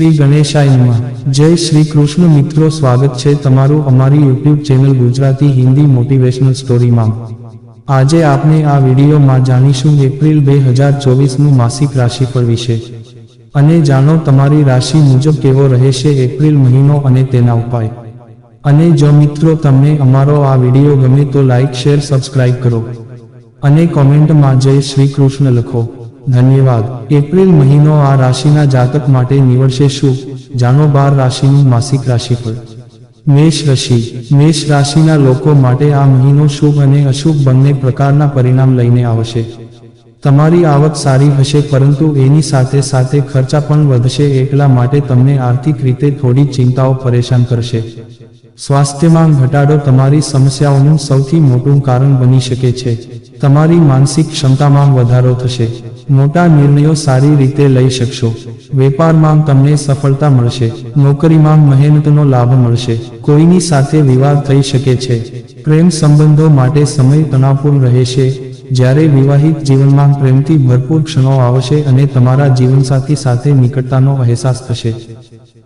શ્રી ગણેશાય નમઃ. જય શ્રી કૃષ્ણ મિત્રો, સ્વાગત છે તમારું અમારી YouTube channel Gujarati Hindi motivational સ્ટોરીમાં. આજે આપણે આ વિડીયોમાં જાણીશું એપ્રિલ બે હજાર ચોવીસનું માસિક રાશિફળ વિશે. અને જાણો તમારી રાશિ મુજબ કેવો રહેશે એપ્રિલ મહિનો અને તેના ઉપાય. અને જો મિત્રો તમને અમારો આ વીડિયો ગમે તો લાઇક શેર સબસ્ક્રાઇબ કરો. અને કોમેન્ટમાં જય શ્રી કૃષ્ણ લખો. ધન્યવાદ. એપ્રિલ મહિનો આ રાશિના જાતક માટે નીવડશે શું જાણો બાર રાશિનું માસિક રાશિફળ. મેષ રાશિ. મેષ રાશિના લોકો માટે આ મહિનો શુભ અને અશુભ બંને પ્રકારના પરિણામ લઈને આવશે. તમારી આવક સારી હશે પરંતુ એની સાથે સાથે ખર્ચા પણ વધશે. એટલા માટે તમને આર્થિક રીતે થોડી ચિંતાઓ પરેશાન કરશે. સ્વાસ્થ્યમાં ઘટાડો તમારી સમસ્યાઓનું સૌથી મોટું કારણ બની શકે છે. તમારી માનસિક ક્ષમતામાં વધારો થશે. મોટા નિર્ણયો સારી રીતે લઈ શકશો. વેપારમાં તમને સફળતા મળશે. નોકરીમાં મહેનતનો લાભ મળશે. કોઈની સાથે વિવાદ થઈ શકે છે. પ્રેમ સંબંધો માટે સમય તણાવપૂર્ણ રહેશે. જ્યારે વિવાહિત જીવનમાં પ્રેમથી ભરપૂર ક્ષણો આવશે અને તમારા જીવનસાથી સાથે નિકટતાનો અહેસાસ થશે.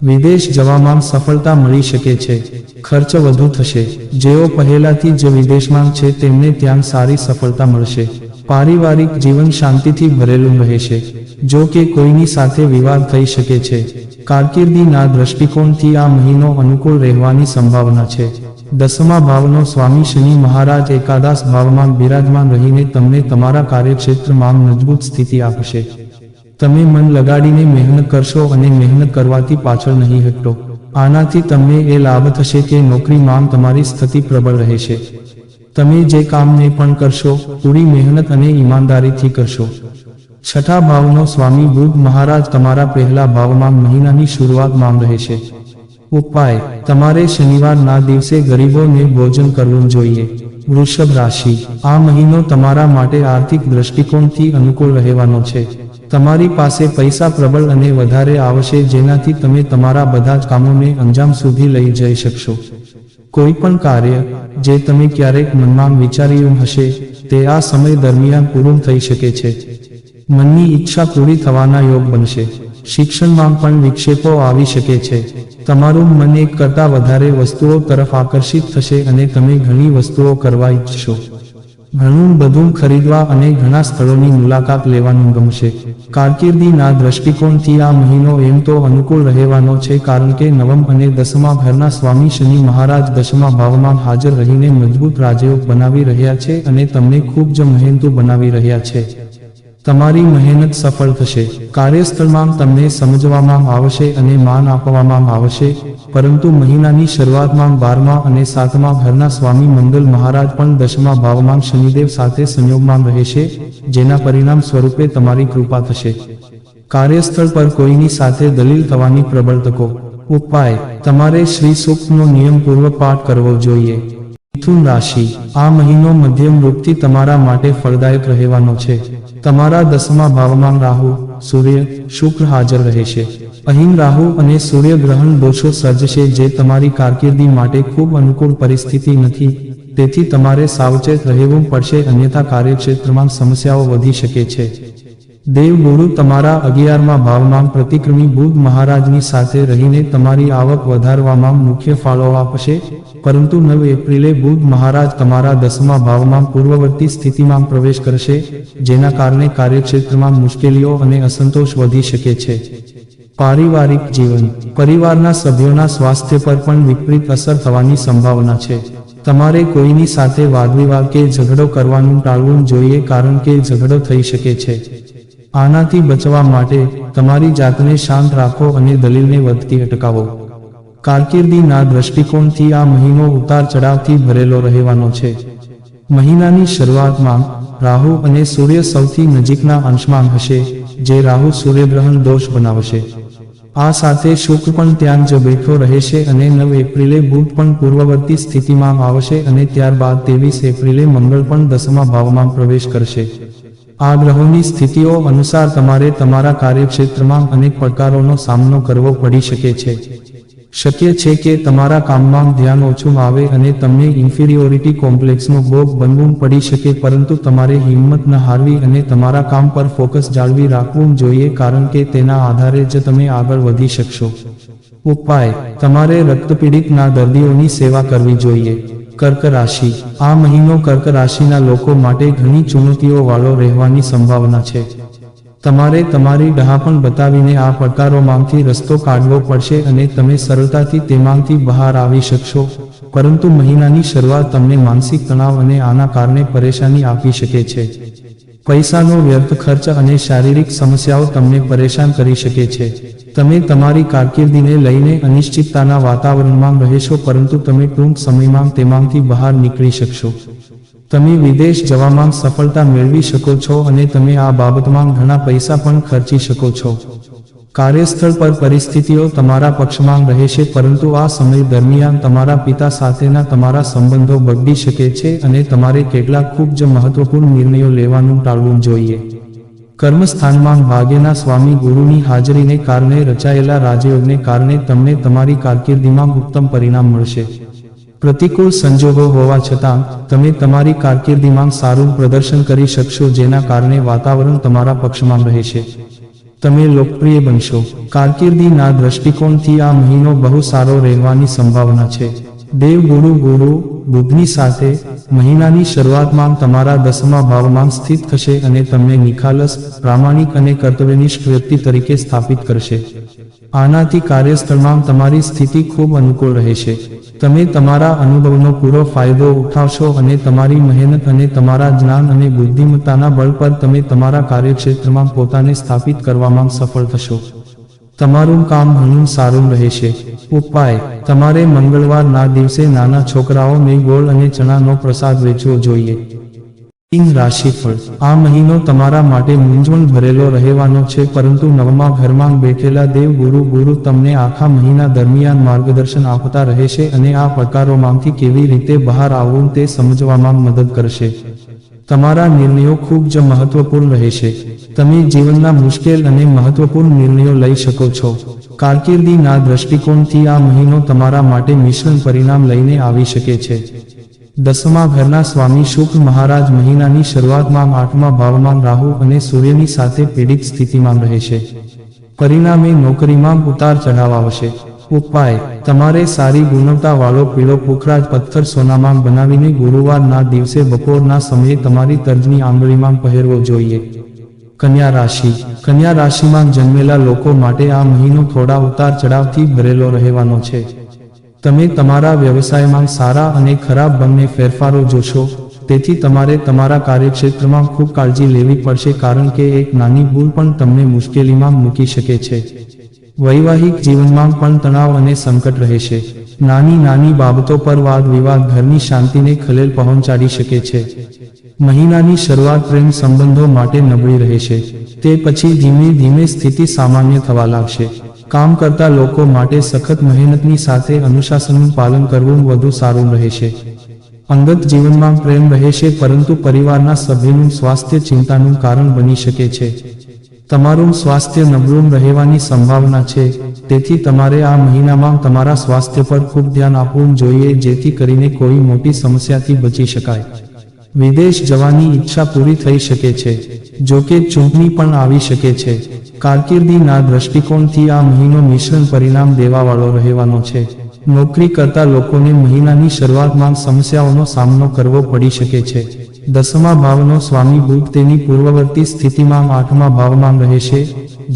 વિદેશ જવામાં સફળતા મળી શકે છે. ખર્ચ વધુ થશે. જેઓ પહેલાથી જ વિદેશમાં છે તેમને ત્યાં સારી સફળતા મળશે. પારિવારિક જીવન શાંતિથી ભરેલું રહેશે જો કે કોઈની સાથે વિવાદ થઈ શકે છે. કારકિર્દીના દ્રષ્ટિકોણથી આ મહિનો અનુકૂળ રહેવાની સંભાવના છે. દસમા ભાવનો સ્વામી શનિ મહારાજ એકાદશ ભાવમાં બિરાજમાન રહીને તમને તમારા કાર્યક્ષેત્રમાં મજબૂત સ્થિતિ આપશે. તમે મન લગાડીને મહેનત કરશો અને મહેનત કરવાથી પાછળ નહીં હટો. આનાથી તમને એ લાભ થશે કે નોકરીમાં તમારી સ્થિતિ પ્રબળ રહેશે. તમે જે કામને પણ કરશો, પૂરી મહેનત અને ઈમાનદારીથી કરશો. છઠ્ઠા ભાવનો સ્વામી બુદ્ધ મહારાજ તમારા પહેલા ભાવમાં મહિનાની શરૂઆતમાં રહેશે. ઉપાય, તમારે શનિવારના દિવસે ગરીબોને ભોજન કરવું જોઈએ. વૃષભ રાશિ, આ મહિનો તમારા માટે આર્થિક દ્રષ્ટિકોણથી અનુકૂળ રહેવાનો છે. તમારી પાસે પૈસા પ્રબળ અને વધારે આવશે જેનાથી તમે તમારા બધા જ કામોને અંજામ સુધી લઈ જઈ શકશો. કોઈ પણ કાર્ય જે તમે ક્યારેક મનમાં વિચાર્યું હશે, તે આ સમય દરમિયાન પૂરું થઈ શકે છે. મનની ઈચ્છા પૂરી થવાના યોગ બનશે. શિક્ષણમાં પણ વિક્ષેપો આવી શકે છે. તમારું મન એક કરતાં વધારે વસ્તુઓ તરફ આકર્ષિત થશે અને તમે ઘણી વસ્તુઓ કરવા ઈચ્છશો. ઘણું બધું ખરીદવા અને ઘણા સ્થળોની મુલાકાત લેવાનું ગમશે. કારકિર્દીના દ્રષ્ટિકોણથી આ મહિનો એમ તો અનુકૂળ રહેવાનો છે કારણ કે નવમ અને દસમા ઘરના સ્વામી શનિ મહારાજ દસમા ભાવમાં હાજર રહીને મજબૂત રાજયોગ બનાવી રહ્યા છે અને તમને ખૂબ જ મહેનતુ બનાવી રહ્યા છે. તમારી મહેનત સફળ થશે. કાર્યસ્થળમાં તમને સમજવામાં આવશે અને માન આપવામાં આવશે. પરંતુ મહિનાની શરૂઆતમાં બારમા અને સાતમા ઘરના સ્વામી મંગલ મહારાજ પણ દસમા ભાવમાં શનિદેવ સાથે સંયોગમાં રહેશે, જેના પરિણામ સ્વરૂપે તમારી કૃપા થશે. કાર્યસ્થળ પર કોઈની સાથે દલીલ થવાની પ્રબળ તકો ઉપાય, તમારે શ્રી સૂક્તનો નિયમપૂર્વક પાઠ કરવો જોઈએ. મિથુન રાશિ, આ મહિનો મધ્યમ રૂપથી તમારા માટે ફળદાયક રહેવાનો છે. તમારા દસમા ભાવમાં રાહુ, સૂર્ય, શુક્ર હાજર રહેશે. અહીં રાહુ અને સૂર્ય ગ્રહણ દોષો સર્જશે જે તમારી કારકિર્દી માટે ખૂબ અનુકૂળ પરિસ્થિતિ નથી. તેથી તમારે સાવચેત રહેવું પડશે અન્યથા કાર્યક્ષેત્રમાં સમસ્યાઓ વધી શકે છે. દેવગુરુ તમારા અગિયારમાં ભાવમાં પ્રતિક્રમી બુદ્ધ મહારાજની સાથે રહીને તમારી આવક વધારવામાં મુખ્ય ફાળો આપશે. પરંતુ નવ એપ્રિલે બુદ્ધ મહારાજ તમારા દસમા ભાવમાં પૂર્વવર્તી સ્થિતિમાં પ્રવેશ કરશે, જેના કારણે કાર્યક્ષેત્રમાં મુશ્કેલીઓ અને અસંતોષ વધી શકે છે. પારિવારિક જીવન. પરિવારના સભ્યોના સ્વાસ્થ્ય પર પણ વિપરીત અસર થવાની સંભાવના છે. તમારે કોઈની સાથે વાદવિવાદ કે ઝઘડો કરવાનું ટાળવું જોઈએ કારણ કે ઝઘડો થઈ શકે છે. આનાથી બચવા માટે તમારી જાતને શાંત રાખો અને દલીલને વધતી અટકાવો. કારકિર્દીના દ્રષ્ટિકોણથી આ મહિનો ઉતાર ચઢાવથી ભરેલો રહેવાનો છે. મહિનાની શરૂઆતમાં રાહુ અને સૂર્ય સૌથી નજીકના અંશમાં હશે, જે રાહુ સૂર્યગ્રહણ દોષ બનાવશે. આ સાથે શુક્ર પણ ત્યાં જ બેઠો રહેશે અને નવ એપ્રિલે બુધ પણ પૂર્વવર્તી સ્થિતિમાં આવશે અને ત્યારબાદ ત્રેવીસ એપ્રિલે મંગળ પણ દસમા ભાવમાં પ્રવેશ કરશે. આ ગ્રહોની સ્થિતિઓ અનુસાર તમારે તમારા કાર્યક્ષેત્રમાં અનેક પડકારોનો સામનો કરવો પડી શકે છે. શક્ય છે કે તમારા કામમાં ધ્યાન ઓછું આવે અને તમને ઇન્ફિરિયોરિટી કોમ્પ્લેક્સનો ભોગ બનવું પડી શકે, પરંતુ તમારે હિંમત ન હારવી અને તમારા કામ પર ફોકસ જાળવી રાખવું જોઈએ, કારણ કે તેના આધારે જ તમે આગળ વધી શકશો. ઉપાય, તમારે રક્તપીડિતના દર્દીઓની સેવા કરવી જોઈએ. કર્ક રાશિ આ મહિનો કર્ક રાશિના લોકો માટે ઘણી ચુનૌતીઓ વાળો રહેવાની સંભાવના છે. તમારે તમારી ડહાપણ બતાવીને આ પડકારોમાંથી રસ્તો કાઢવો પડશે અને તમે સરળતાથી તેમાંથી બહાર આવી શકશો. પરંતુ મહિનાની શરૂઆત તમને માનસિક તણાવ અને આના કારણે પરેશાની આપી શકે છે. પૈસાનો વ્યર્થ ખર્ચ અને શારીરિક સમસ્યાઓ તમને પરેશાન કરી શકે છે. તમે તમારી કારકિર્દીને લઈને અનિશ્ચિતતાના વાતાવરણમાં રહેશો, પરંતુ તમે ટૂંક સમયમાં તેમાંથી બહાર નીકળી શકશો. તમે વિદેશ જવામાં સફળતા મેળવી શકો છો અને તમે આ બાબતમાં ઘણા પૈસા પણ ખર્ચી શકો છો. કાર્યસ્થળ પર પરિસ્થિતિઓ તમારા પક્ષમાં રહેશે, પરંતુ આ સમય દરમિયાન તમારા પિતા સાથેના તમારા સંબંધો બગડી શકે છે અને તમારે કેટલાક ખૂબ જ મહત્વપૂર્ણ નિર્ણયો લેવાનું ટાળવું જોઈએ. કર્મસ્થાનમાં ભાગ્યના સ્વામી ગુરુની હાજરીને કારણે રચાયેલા રાજયોગને કારણે તમને તમારી કારકિર્દીમાં ઉત્તમ પરિણામ મળશે. પ્રતિકૂળ સંજોગો હોવા છતાં, તમે તમારી કારકિર્દીમાં સારું પ્રદર્શન કરી શકશો જેના કારણે વાતાવરણ તમારા પક્ષમાં રહેશે. તમે લોકપ્રિય બનશો. કારકિર્દીના દ્રષ્ટિકોણથી આ મહિનો બહુ સારો રહેવાની સંભાવના છે. દેવ ગુરુ ગુરુ બુદ્ધની સાથે મહિનાની શરૂઆતમાં તમારા દસમા ભાવમાં સ્થિત થશે અને તમને નિખાલસ, પ્રામાણિક અને કર્તવ્યનિષ્ઠ વ્યક્તિ તરીકે સ્થાપિત કરશે. આનાથી કાર્યસ્થળમાં તમારી સ્થિતિ ખૂબ અનુકૂળ રહેશે. તમે તમારા અનુભવનો પૂરો ફાયદો ઉઠાવશો અને તમારી મહેનત અને તમારા જ્ઞાન અને બુદ્ધિમત્તાના બળ પર તમે તમારા કાર્યક્ષેત્રમાં પોતાને સ્થાપિત કરવામાં સફળ થશો. તમારું કામ ઘણું સારું રહેશે. ઉપાય, તમારે મંગળવારના દિવસે નાના છોકરાઓને ગોળ અને ચણાનો પ્રસાદ વેચવો જોઈએ. સિંહ રાશિફળ, આ મહિનો તમારા માટે મૂંઝવણ ભરેલો રહેવાનો છે, પરંતુ નવમા ઘરમાં બેઠેલા દેવ ગુરુ ગુરુ તમને આખા મહિના દરમિયાન માર્ગદર્શન આપતા રહેશે અને આ પડકારોમાંથી કેવી રીતે બહાર આવવું તે સમજવામાં મદદ કરશે. તમારા નિર્ણયો ખૂબ જ મહત્વપૂર્ણ રહેશે. તમે જીવનના મુશ્કેલ અને મહત્વપૂર્ણ નિર્ણયો લઈ શકો છો. કારકિર્દીના દ્રષ્ટિકોણથી આ મહિનો તમારા માટે મિશ્રણ પરિણામ લઈને આવી શકે છે. દસમા ઘરના સ્વામી શુક્ર મહારાજ મહિનાની શરૂઆતમાં આઠમા ભાવમાં રાહુ અને સૂર્યની સાથે પીડિત સ્થિતિમાં રહેશે. પરિણામે નોકરીમાં ઉતાર ચઢાવ આવશે. ઉપાય. તમારે સારી ગુણવત્તાવાળો પીળો પોખરા પથ્થર સોનામાં બનાવીને ગુરુવારના દિવસે બપોરના સમયે તમારી તર્જની આંગળીમાં પહેરવો જોઈએ. કન્યા રાશિ. કન્યા રાશિમાં જન્મેલા લોકો માટે આ મહિનો થોડા ઉતાર ચઢાવથી ભરેલો રહેવાનો છે. તમે તમારા વ્યવસાયમાં સારા અને ખરાબ બંને ફેરફારો જોશો. તેથી તમારે તમારા કાર્યક્ષેત્રમાં ખૂબ કાળજી લેવી પડશે કારણ કે એક નાની ભૂલ પણ તમને મુશ્કેલીમાં મૂકી શકે છે. વૈવાહિક જીવનમાં પણ તણાવ અને સંકટ રહેશે નાની નાની બાબતો પર વાદ વિવાદ ઘરની શાંતિને ખલેલ પહોંચાડી શકે છે. મહિનાની શરૂઆત પ્રેમ સંબંધો માટે નબળી રહેશે તે પછી ધીમે ધીમે સ્થિતિ સામાન્ય થવા લાગશે. કામ કરતા લોકો માટે સખત મહેનતની સાથે અનુશાસનનું પાલન કરવું વધુ સારું રહેશે અંગત જીવનમાં પ્રેમ રહેશે પરંતુ પરિવારના સભ્યનું સ્વાસ્થ્ય ચિંતાનું કારણ બની શકે છે. તમારું સ્વાસ્થ્ય નબળું રહેવાની સંભાવના છે. તેથી તમારે આ મહિનામાં તમારા સ્વાસ્થ્ય પર ખૂબ ધ્યાન આપવું જોઈએ, જેથી કરીને કોઈ મોટી સમસ્યાથી બચી શકાય. વિદેશ જવાની ઈચ્છા પૂરી થઈ શકે છે, જોકે ચૂંટણી પણ આવી શકે છે. કારકિર્દીના દ્રષ્ટિકોણથી આ મહિનો મિશ્રણ પરિણામ દેવાવાળો રહેવાનો છે. નોકરી કરતા લોકોને મહિનાની શરૂઆતમાં સમસ્યાઓનો સામનો કરવો પડી શકે છે. દસમા ભાવનો સ્વામી બુધ તેની પૂર્વવર્તી સ્થિતિમાં આઠમા ભાવમાં રહેશે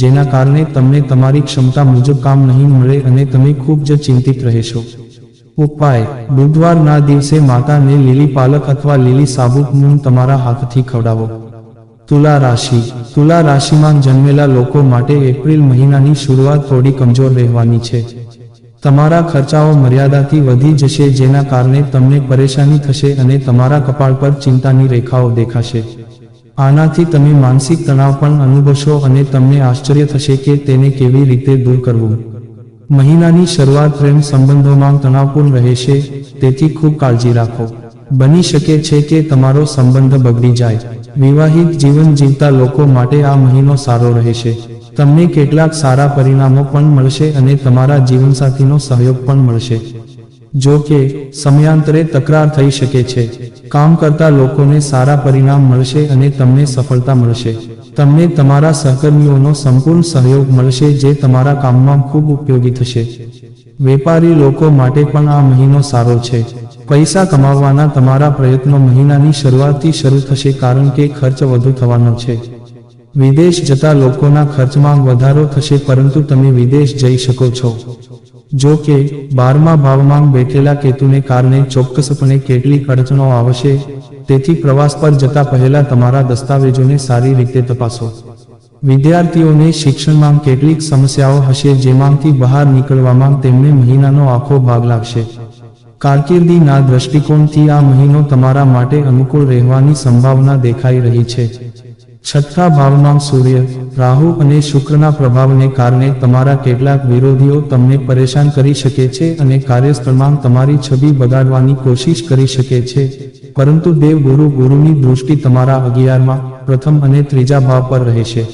જેના કારણે તમને તમારી ક્ષમતા મુજબ કામ નહીં મળે અને તમે ખૂબ જ ચિંતિત રહેશો. ઉપાય બુધવારના દિવસે માતાને લીલી પાલક અથવા લીલી સાબુત મૂન તમારા હાથથી ખવડાવો. તુલા રાશિ, તુલા રાશિમાં જન્મેલા લોકો માટે એપ્રિલ મહિનાની શરૂઆત થોડી કમજોર રહેવાની છે. તમારા ખર્ચાઓ મર્યાદાથી વધી જશે, જેના કારણે તમને પરેશાની થશે અને તમારા કપાળ પર ચિંતાની રેખાઓ દેખાશે. આનાથી તમે માનસિક તણાવ પણ અનુભવશો અને તમને આશ્ચર્ય થશે કે તેને કેવી રીતે દૂર કરવું. મહિનાની શરૂઆત પ્રેમ સંબંધોમાં તણાવપૂર્ણ રહેશે, તેથી ખૂબ કાળજી રાખો. બની શકે છે કે તમારો સંબંધ બગડી જાય. વિવાહિત જીવન જીવતા લોકો માટે આ મહિનો સારો રહેશે. તમને કેટલાક સારા પરિણામો પણ મળશે અને તમારા જીવનસાથીનો સહયોગ પણ મળશે. જો કે, સમયાંતરે તકરાર થઈ શકે છે. કામ કરતા લોકોને સારા પરિણામ મળશે અને તમને સફળતા મળશે. તમને તમારા સહકર્મીઓનો સંપૂર્ણ સહયોગ મળશે જે તમારા કામમાં ખૂબ ઉપયોગી થશે. વેપારી લોકો માટે પણ આ મહિનો સારો છે. પૈસા કમાવવાના તમારા પ્રયત્નો મહિનાની શરૂઆતથી શરૂ થશે કારણ કે ખર્ચ વધુ થવાનો છે. વિદેશ જતા લોકોના ખર્ચમાં વધારો થશે, પરંતુ તમે વિદેશ જઈ શકો છો. જો કે, બારમા ભાવમાં બેઠેલા કેતુને કારણે ચોક્કસપણે કેટલીક અડચણો આવશે, તેથી પ્રવાસ પર જતા પહેલા તમારા દસ્તાવેજોને સારી રીતે તપાસો. વિદ્યાર્થીઓને શિક્ષણમાં કેટલીક સમસ્યાઓ હશે, જેમાંથી બહાર નીકળવામાં તેમને મહિનાનો આખો ભાગ લાગશે. કારકિર્દીના દ્રષ્ટિકોણથી આ મહિનો તમારા માટે અનુકૂળ રહેવાની સંભાવના દેખાઈ રહી છે. છઠ્ઠા ભાવમાં સૂર્ય, રાહુ અને શુક્રના પ્રભાવને કારણે તમારા કેટલાક વિરોધીઓ તમને પરેશાન કરી શકે છે અને કાર્યસ્થળમાં તમારી છબી બગાડવાની કોશિશ કરી શકે છે. પરંતુ દેવ ગુરુ ગુરુની દૃષ્ટિ તમારા અગિયારમાં, પ્રથમ અને ત્રીજા ભાવ પર રહેશે.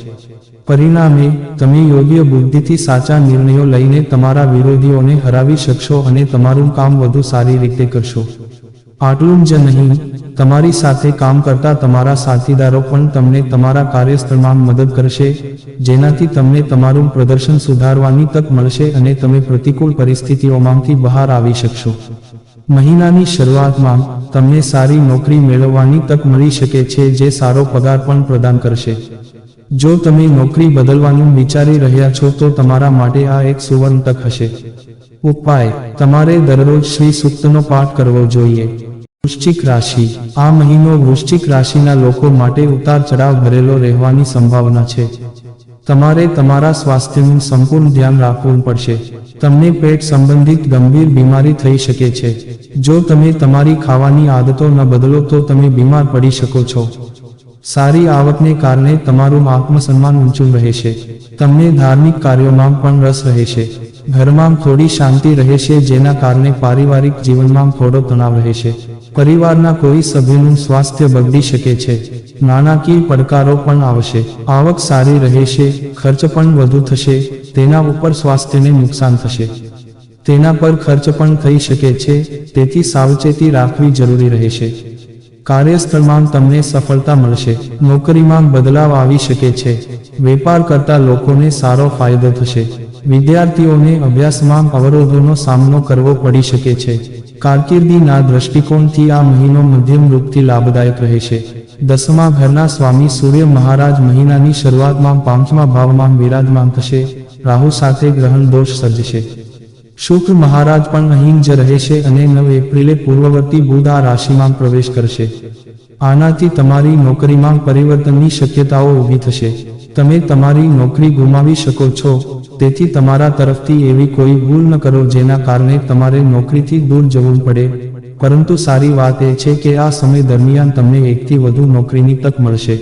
પરિણામે, તમે યોગ્ય બુદ્ધિથી સાચા નિર્ણયો લઈને તમારા વિરોધીઓને હરાવી શકશો અને તમારું કામ વધુ સારી રીતે કરશો. આટલું જ નહીં તમારી સાથે કામ કરતા તમારા સાથીદારો પણ તમને તમારા કાર્યસ્થળમાં મદદ કરશે, જેનાથી તમને તમારું પ્રદર્શન સુધારવાની તક મળશે અને તમે પ્રતિકૂળ પરિસ્થિતિઓમાંથી બહાર આવી શકશો. મહિનાની શરૂઆતમાં તમને સારી નોકરી મેળવવાની તક મળી શકે છે, જે સારો પગાર પણ પ્રદાન કરશે. જો તમે નોકરી બદલવાનું વિચારી રહ્યા છો, તો તમારા માટે આ એક સુવર્ણ તક હશે. ઉપાય, તમારે દરરોજ શ્રી સૂક્તનો પાઠ કરવો જોઈએ. વૃશ્ચિક રાશિ. આ મહિનો વૃશ્ચિક રાશિના લોકો માટે ઉતાર ચઢાવ ભરેલો રહેવાની સંભાવના છે. તમારે તમારા સ્વાસ્થ્યનું સંપૂર્ણ ધ્યાન રાખવું પડશે. તમને પેટ સંબંધિત ગંભીર બીમારી થઈ શકે છે. જો તમે તમારી ખાવાની આદતો ન બદલો તો તમે બીમાર પડી શકો છો. સારી આવકને કારણે તમારું આત્મસન્માન ઊંચું રહેશે. તમને ધાર્મિક કાર્યોમાં પણ રસ રહેશે. ઘરમાં થોડી શાંતિ રહેશે જેના કારણે પારિવારિક જીવનમાં થોડો તણાવ રહેશે. પરિવારના કોઈ સભ્યનું સ્વાસ્થ્ય બગડી શકે છે. નાણાકીય પડકારો પણ આવશે. આવક સારી રહેશે, ખર્ચ પણ વધુ થશે, તેના ઉપર સ્વાસ્થ્યને નુકસાન થશે. તેના પર ખર્ચ પણ થઈ શકે છે, તેથી સાવચેતી રાખવી જરૂરી રહેશે. કાર્યસ્થળમાં તમને સફળતા મળશે. નોકરીમાં બદલાવ આવી શકે છે. વેપાર કરતા લોકોને સારો ફાયદો થશે. વિદ્યાર્થીઓને અભ્યાસમાં અવરોધોનો સામનો કરવો પડી શકે છે. કારકિર્દીના દ્રષ્ટિકોણથી આ મહિનો મધ્યમ રૂપથી લાભદાયક રહે છે. દસમા ઘરના સ્વામી સૂર્ય મહારાજ મહિનાની શરૂઆતમાં પાંચમા ભાવમાં વિરાજમાન થશે. રાહુ સાથે ગ્રહણ દોષ સર્જશે. શુક્ર મહારાજ પણ અહીં જ રહેશે અને નવ એપ્રિલે પૂર્વવર્તી બુધ આ રાશિમાં પ્રવેશ કરશે. આનાથી તમારી નોકરીમાં પરિવર્તનની શક્યતાઓ ઊભી થશે. તમે તમારી નોકરી ગુમાવી શકો છો. તેથી તમારા તરફથી એવી કોઈ ભૂલ ન કરો જેના કારણે તમારે નોકરીથી દૂર જવું પડે. પરંતુ સારી વાત એ છે કે આ સમય દરમિયાન તમને એકથી વધુ નોકરીની તક મળશે.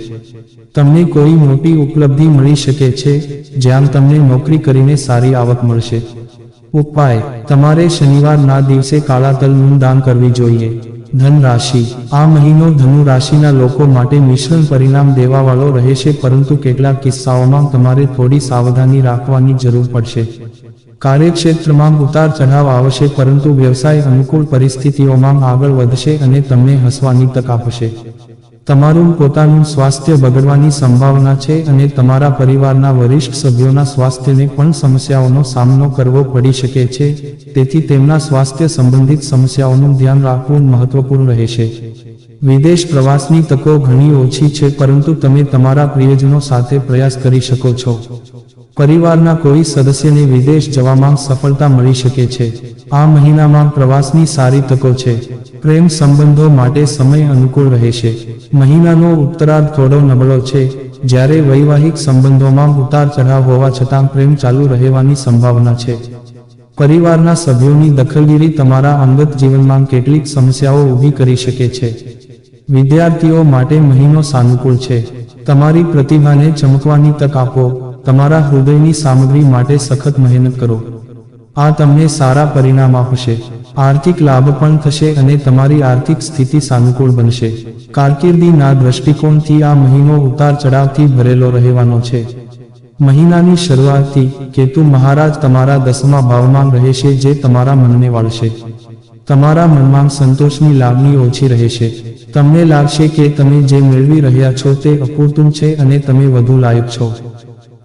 તમને કોઈ મોટી ઉપલબ્ધિ મળી શકે છે, જ્યાં તમને નોકરી કરીને સારી આવક મળશે. ઉપાય, તમારે શનિવારના દિવસે કાળા તલનું દાન કરવી જોઈએ. ધન રાશિ આ મહિનો ધનુ રાશિના લોકો માટે મિશ્રણ પરિણામ દેવાવાળો રહેશે, પરંતુ કેટલાક કિસ્સાઓમાં તમારે થોડી સાવધાની રાખવાની જરૂર પડશે. કાર્યક્ષેત્રમાં ઉતાર ચઢાવ આવશે, પરંતુ વ્યવસાય અનુકૂળ પરિસ્થિતિઓમાં આગળ વધશે અને તમને હસવાની તક આપશે. તમારું પોતાનું સ્વાસ્થ્ય બગડવાની સંભાવના છે અને તમારા પરિવારના વરિષ્ઠ સભ્યોના સ્વાસ્થ્યને પણ સમસ્યાઓનો સામનો કરવો પડી શકે છે. તેથી તેમના સ્વાસ્થ્ય સંબંધિત સમસ્યાઓનું ધ્યાન રાખવું મહત્વપૂર્ણ રહેશે. વિદેશ પ્રવાસની તકો ઘણી ઓછી છે, પરંતુ તમે તમારા પ્રિયજનો સાથે પ્રયાસ કરી શકો છો. પરિવારના કોઈ સદસ્યને વિદેશ જવામાં સફળતા મળી શકે છે. આ મહિનામાં પ્રવાસની સારી તકો છે. પ્રેમ સંબંધો માટે સમય અનુકૂળ રહેશે મહિનાનો ઉત્તરાર્ધ થોડો નબળો છે. જ્યારે વૈવાહિક સંબંધોમાં ઉતાર ચઢાવ હોવા છતાં પ્રેમ ચાલુ રહેવાની સંભાવના છે. પરિવારના સભ્યોની દખલગીરી તમારા અંગત જીવનમાં કેટલીક સમસ્યાઓ ઊભી કરી શકે છે. વિદ્યાર્થીઓ માટે મહિનો સાનુકૂળ છે. તમારી પ્રતિભાને ચમકવાની તક આપો. તમારા હૃદયની સામગ્રી માટે સખત મહેનત કરો. આ તમને સારા પરિણામ આપશે. આર્થિક લાભ પણ થશે અને તમારી આર્થિક સ્થિતિ સાનુકૂળ બનશે. કારકિર્દીના દ્રષ્ટિકોણથી આ મહિનો ઉતાર ચઢાવથી ભરેલો રહેવાનો છે. મહિનાની શરૂઆતથી કેતુ મહારાજ તમારા દસમા ભાવમાં રહેશે જે તમારા મનને વાળશે. તમારા મનમાં સંતોષની લાગણી ઓછી રહેશે. તમને લાગશે કે તમે જે મેળવી રહ્યા છો તે અપૂરતું છે અને તમે વધુ લાયક છો.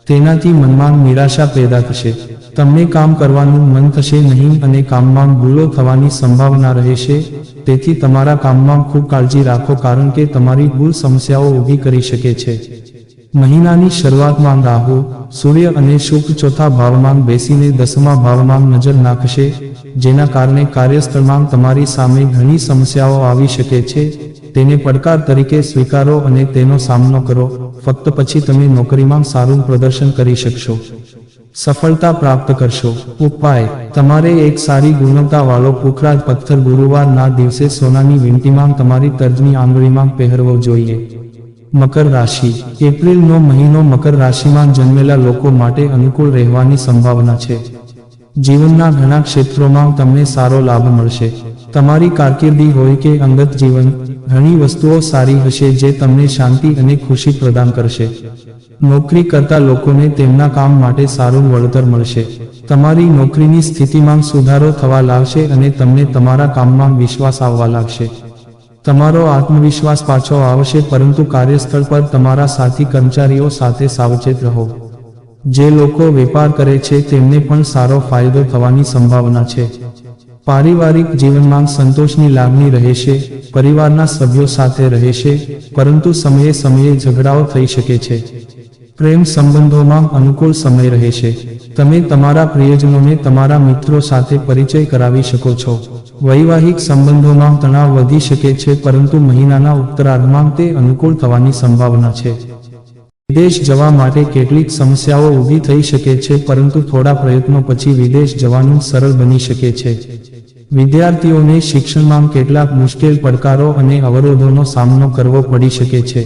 તેનાથી મનમાં નિરાશા પેદા થશે. તમને કામ કરવાનું મન થશે નહીં અને કામમાં ભૂલો થવાની સંભાવના રહેશે. તેથી તમારા કામમાં ખૂબ કાળજી રાખો કારણ કે તમારી ભૂલ સમસ્યાઓ ઊભી કરી શકે છે. મહિનાની શરૂઆતમાં રાહુ, સૂર્ય અને શુક્ર ચોથા ભાવમાં બેસીને દસમા ભાવમાં નજર નાખશે, જેના કારણે કાર્યસ્થળમાં તમારી સામે ઘણી સમસ્યાઓ આવી શકે છે. તેને પડકાર તરીકે સ્વીકારો અને તેનો સામનો કરો. ફક્ત પછી તમે નોકરીમાં સારું પ્રદર્શન કરી શકશો. સફળતા પ્રાપ્ત કરશો. ઉપાય, તમારે એક સારી ગુણવત્તાવાળો પુખરાજ પથ્થર ગુરુવારના દિવસે સોનાની વીંટીમાં તમારી તર્જની આંગળીમાં પહેરવો જોઈએ. મકર રાશિ, એપ્રિલનો મહિનો મકર રાશિમાં જન્મેલા લોકો માટે અનુકૂળ રહેવાની સંભાવના છે. જીવનના ઘણા ક્ષેત્રોમાં તમને સારો લાભ મળશે. તમારી કારકિર્દી હોય કે અંગત જીવન ઘણી વસ્તુઓ સારી હશે જે તમને શાંતિ અને ખુશી પ્રદાન કરશે. નોકરી કરતા લોકોને તેમના કામ માટે સારું વળતર મળશે. તમારી નોકરીની સ્થિતિમાં સુધારો થવા લાગશે અને તમને તમારા કામમાં વિશ્વાસ આવવા લાગશે. તમારો આત્મવિશ્વાસ પાછો આવશે, પરંતુ કાર્યસ્થળ પર તમારા સાથી કર્મચારીઓ સાથે સાવચેત રહો. જે લોકો વેપાર કરે છે, તેમને પણ સારો ફાયદો થવાની સંભાવના છે. પારિવારિક જીવનમાં સંતોષની લાગણી રહેશે, પરિવારના સભ્યો સાથે રહેશે, પરંતુ સમયે સમયે ઝઘડાઓ થઈ શકે છે. પ્રેમ સંબંધોમાં અનુકૂળ સમય રહેશે. તમે તમારા પ્રિયજનોને તમારા મિત્રો સાથે પરિચય કરાવી શકો છો. વૈવાહિક સંબંધોમાં તણાવ વધી શકે છે, પરંતુ મહિનાના ઉત્તરાર્ધમાં તે અનુકૂળ થવાની સંભાવના છે. વિદેશ જવા માટે કેટલીક સમસ્યાઓ ઊભી થઈ શકે છે, પરંતુ થોડા પ્રયત્નો પછી વિદેશ જવાનું સરળ બની શકે છે. વિદ્યાર્થીઓને શિક્ષણમાં કેટલાક મુશ્કેલ પડકારો અને અવરોધોનો સામનો કરવો પડી શકે છે.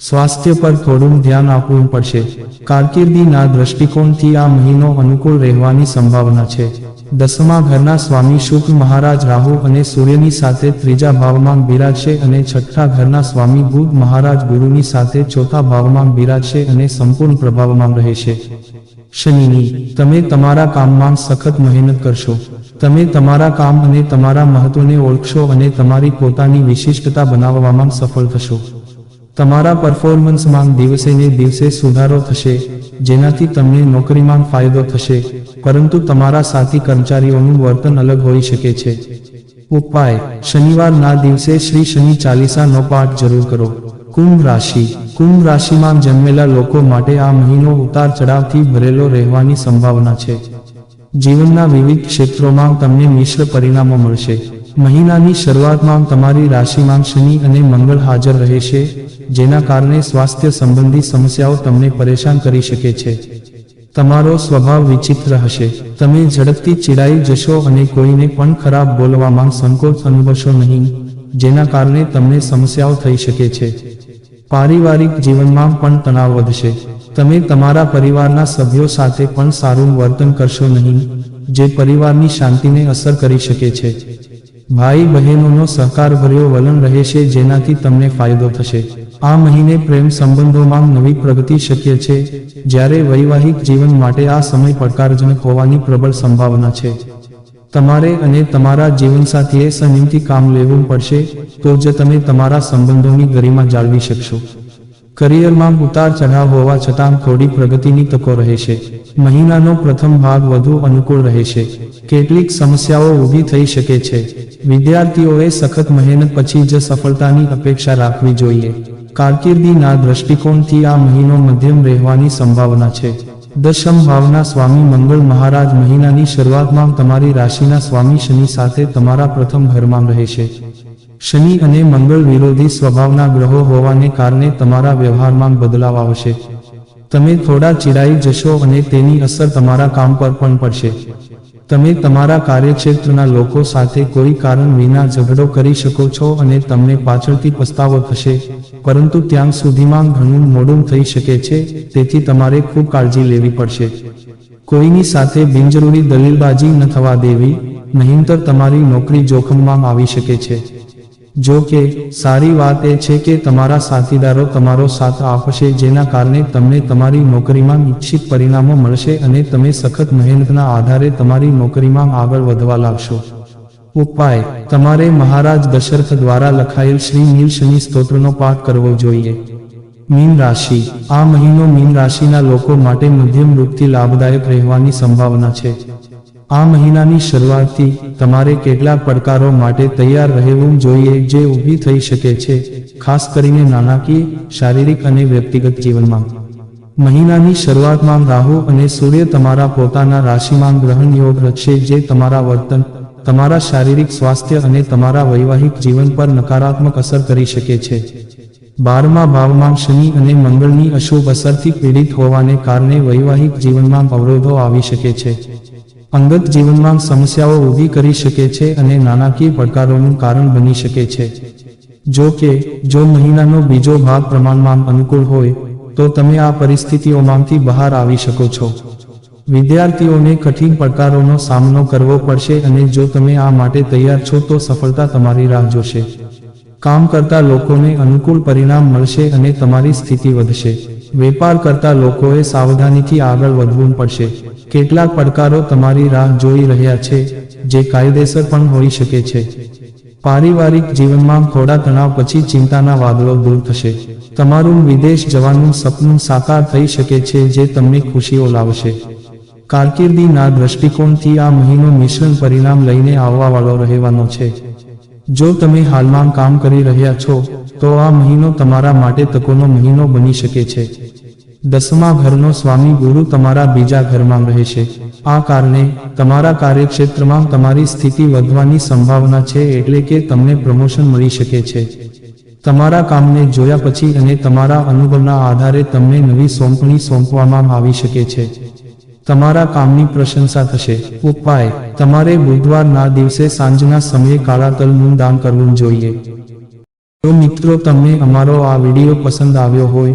સ્વાસ્થ્ય પર થોડું ધ્યાન આપવું પડશે. કારકિર્દીના દ્રષ્ટિકોણથી આ મહિનો અનુકૂળ રહેવાની સંભાવના છે. દસમા ઘરના સ્વામી શુક્ર મહારાજ રાહુ અને સૂર્યની સાથે ત્રીજા ભાવમાં બિરાજશે અને છઠ્ઠા ઘરના સ્વામી બુધ મહારાજ ગુરુની સાથે ચોથા ભાવમાં બિરાજશે અને સંપૂર્ણ પ્રભાવમાં રહેશે. શનિની, તમે તમારા કામમાં સખત મહેનત કરશો. તમે તમારા કામ અને તમારા મહત્વને ઓળખશો અને તમારી પોતાની વિશિષ્ટતા બનાવવામાં સફળ થશો. તમારા પરફોર્મન્સમાં દિવસે ને દિવસે સુધારો થશે, જેનાથી તમને નોકરીમાં ફાયદો થશે, પરંતુ તમારા સાથી કર્મચારીઓનું વર્તન અલગ હોઈ શકે છે. ઉપાય, શનિવારના દિવસે શ્રી શનિ ચાલીસાનો પાઠ જરૂર કરો. કુંભ રાશિ, કુંભ રાશિમાં જન્મેલા લોકો માટે આ મહિનો ઉતાર ચઢાવથી ભરેલો રહેવાની સંભાવના છે. જીવનના વિવિધ ક્ષેત્રોમાં તમને મિશ્ર પરિણામો મળશે. મહિનાની શરૂઆતમાં તમારી રાશિમાં શનિ અને મંગળ હાજર રહેશે, જેના કારણે સ્વાસ્થ્ય સંબંધી સમસ્યાઓ તમને પરેશાન કરી શકે છે. તમારો સ્વભાવ વિચિત્ર હશે. તમે ઝડપથી ચીડાઈ જશો અને કોઈને પણ ખરાબ બોલવામાં સંકોચ અનુભવશો નહીં, જેના કારણે તમને સમસ્યાઓ થઈ શકે છે. પારિવારિક જીવનમાં પણ તણાવ વધશે. તમે તમારા પરિવારના સભ્યો સાથે પણ સારું વર્તન કરશો નહીં, જે પરિવારની શાંતિને અસર કરી શકે છે. ભાઈ બહેનોનો સહકારભર્યો વલણ રહેશે જેનાથી તમને ફાયદો થશે. આ મહિને પ્રેમ સંબંધોમાં નવી પ્રગતિ શક્ય છે, જ્યારે વૈવાહિક જીવન માટે આ સમય પડકારજનક હોવાની પ્રબળ સંભાવના છે. તમારે અને તમારા જીવનસાથીએ સંયમથી કામ લેવું પડશે, તો જ તમે તમારા સંબંધોની ગરિમા જાળવી શકશો. કરિયરમાં ઉતાર ચઢાવ હોવા છતાં થોડી પ્રગતિની તકો રહે છે. મહિનાનો પ્રથમ ભાગ વધુ અનુકૂળ રહેશે કેટલીક સમસ્યાઓ ઊભી થઈ શકે છે. વિદ્યાર્થીઓએ સખત મહેનત પછી જ સફળતાની અપેક્ષા રાખવી જોઈએ. કારકિર્દીના દ્રષ્ટિકોણથી આ મહિનો મધ્યમ રહેવાની સંભાવના છે. દશમ ભાવના સ્વામી મંગળ મહારાજ મહિનાની શરૂઆતમાં તમારી રાશિના સ્વામી શનિ સાથે તમારા પ્રથમ ઘરમાં રહેશે. શનિ અને મંગળ વિરોધી સ્વભાવના ગ્રહો હોવાને કારણે તમારા વ્યવહારમાં બદલાવ આવશે. તમે થોડા ચિડાઈ જશો અને તેની અસર તમારા કામ પર પણ પડશે. તમે તમારા કાર્યક્ષેત્રના લોકો સાથે કોઈ કારણ વિના ઝઘડો કરી શકો છો અને તમને પાછળથી પસ્તાવો થશે. પરંતુ ત્યાં સુધીમાં ઘણું મોડું થઈ શકે છે, તેથી તમારે ખૂબ કાળજી લેવી પડશે. કોઈની સાથે બિનજરૂરી દલીલબાજી ન થવા દેવી, નહીંતર તમારી નોકરી જોખમમાં આવી શકે છે. જો કે, સારી વાત એ છે કે તમારા સાથીદારો તમારો સાથ આપશે જેના કારણે તમને તમારી નોકરીમાં ઈચ્છિત પરિણામો મળશે અને તમે સખત મહેનતના આધારે તમારી નોકરીમાં આગળ વધવા લાગશો. ઉપાય, તમારે મહારાજ દશરથ દ્વારા લખાયેલ શ્રી નીલશનિ સ્તોત્રનો પાઠ કરવો જોઈએ. મીન રાશિ, આ મહિનો મીન રાશિના લોકો માટે મધ્યમ રૂપથી લાભદાયક રહેવાની સંભાવના છે. આ મહિનાની શરૂઆતથી તમારે કેટલાક પડકારો માટે તૈયાર રહેવું જોઈએ જે ઊભી થઈ શકે છે, ખાસ કરીને નાણાકીય, શારીરિક અને વ્યક્તિગત જીવનમાં. મહિનાની શરૂઆતમાં રાહુ અને સૂર્ય તમારા પોતાના રાશિમાં ગ્રહણ યોગ રચશે જે તમારા વર્તન, તમારા શારીરિક સ્વાસ્થ્ય અને તમારા વૈવાહિક જીવન પર નકારાત્મક અસર કરી શકે છે. બારમા ભાવમાં શનિ અને મંગળની અશુભ અસરથી પીડિત હોવાને કારણે વૈવાહિક જીવનમાં અવરોધો આવી શકે છે. અંગત જીવનમાં સમસ્યાઓ ઊભી કરી શકે છે અને નાણાકીય પડકારોનું કારણ બની શકે છે. જો કે, જો મહિનાનો બીજો ભાગ પ્રમાણમાં અનુકૂળ હોય, તો તમે આ પરિસ્થિતિઓમાંથી બહાર આવી શકો છો. વિદ્યાર્થીઓને કઠિન પડકારોનો સામનો કરવો પડશે અને જો તમે આ માટે તૈયાર છો, તો સફળતા તમારી રાહ જોશે. કામ કરતા લોકોને અનુકૂળ પરિણામ મળશે અને તમારી સ્થિતિ વધશે. વેપાર કરતા લોકોએ સાવધાનીથી આગળ વધવું પડશે. કેટલાક પડકારો તમારી રાહ જોઈ રહ્યા છે, જે કાયદેસર પણ હોઈ શકે છે. પારિવારિક જીવનમાં થોડા તણાવ પછી ચિંતાના વાદળો દૂર થશે. તમારું વિદેશ જવાનું સપનું સાકાર થઈ શકે છે, જે તમને ખુશીઓ લાવશે. કારકિર્દીના દ્રષ્ટિકોણથી આ મહિનો મિશ્રણ પરિણામ લઈને આવવાવાળો રહેવાનો છે. જો તમે હાલમાં કામ કરી રહ્યા છો, તો આ મહિનો તમારા માટે તકોનો મહિનો બની શકે છે. દસમા ઘરનો સ્વામી ગુરુ તમારા બીજા ઘરમાં રહેશે આ કારણે તમારા કાર્યક્ષેત્રમાં તમારી સ્થિતિ વધવાની સંભાવના છે એટલે કે તમને પ્રમોશન મળી શકે છે. તમારા કામને જોયા પછી અને તમારા અનુભવના આધારે તમને નવી સોંપણી સોંપવામાં આવી શકે છે. તમારા કામની પ્રશંસા થશે. ઉપાય, તમારે બુધવારના દિવસે સાંજના સમયે કાળા તલનું દાન કરવું જોઈએ. જો મિત્રો, તમને અમારો આ વીડિયો પસંદ આવ્યો હોય